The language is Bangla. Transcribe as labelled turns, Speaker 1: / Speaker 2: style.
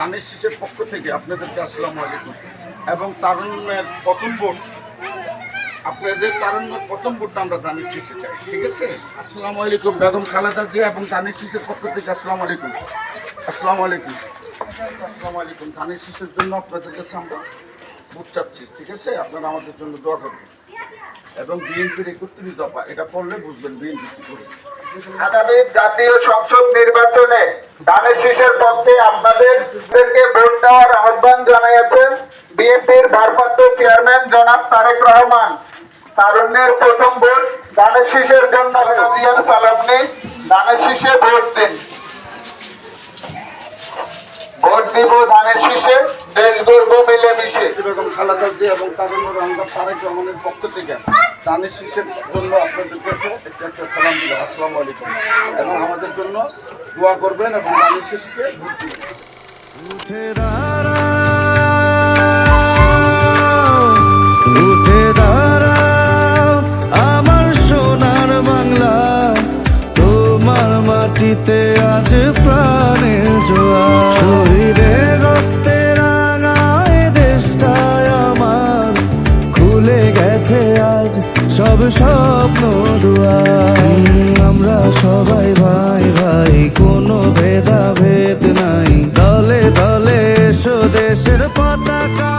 Speaker 1: ধানের শীষের পক্ষ থেকে আপনাদেরকে আসসালামু আলাইকুম। এবং তারুণ্যের প্রথম ভোট, আপনাদের তারুণ্যের প্রথম ভোটটা আমরা ধানের শীষে চাই, ঠিক আছে? আসসালামু আলাইকুম, বেগম খালেদা জিয়া এবং ধানের শীষের পক্ষ থেকে আসসালাম আলাইকুম। আসসালামু আলাইকুম। আসসালামু আলাইকুম। ধানের শীষের জন্য আপনাদের কাছে আমরা ভোট চাচ্ছি, ঠিক আছে? আপনারা আমাদের জন্য দোয়া করবেন। এবং বিএনপির একত্রিশ দফা, এটা পড়লে বুঝবেন বিএনপি কি করে।
Speaker 2: আগামী জাতীয় সংসদ নির্বাচনে ধানের শীষের পক্ষে আপনাদেরকে ভোট দেওয়ার আহ্বান জানিয়েছেন বিএনপির ভারপ্রাপ্ত চেয়ারম্যান জনাব তারেক রহমান। তারুণ্যের প্রথম ভোট ধানের শীষের জন্য রাজিয়ান সালামনি ধানের ভোট দিন। ভোট দিব ধানের শীষে, দেশ গর্ব মিলেমিশে।
Speaker 1: বেগম খালেদা জিয়া এবং তারেক রহমানের পক্ষ থেকে দানের শীষের জন্য আপনাদের সালাম আলাইকুম। এবং আমাদের জন্য দোয়া করবেন এবং
Speaker 3: মাটিতে আজ প্রাণের জোয়ার। শহীদের রক্তে রাঙায় দেশটায় আমার, খুলে গেছে আজ সব স্বপ্ন দোয়া। আমরা সবাই ভাই ভাই কোনো ভেদাভেদ নাই। দলে দলে স্বদেশের পতাকা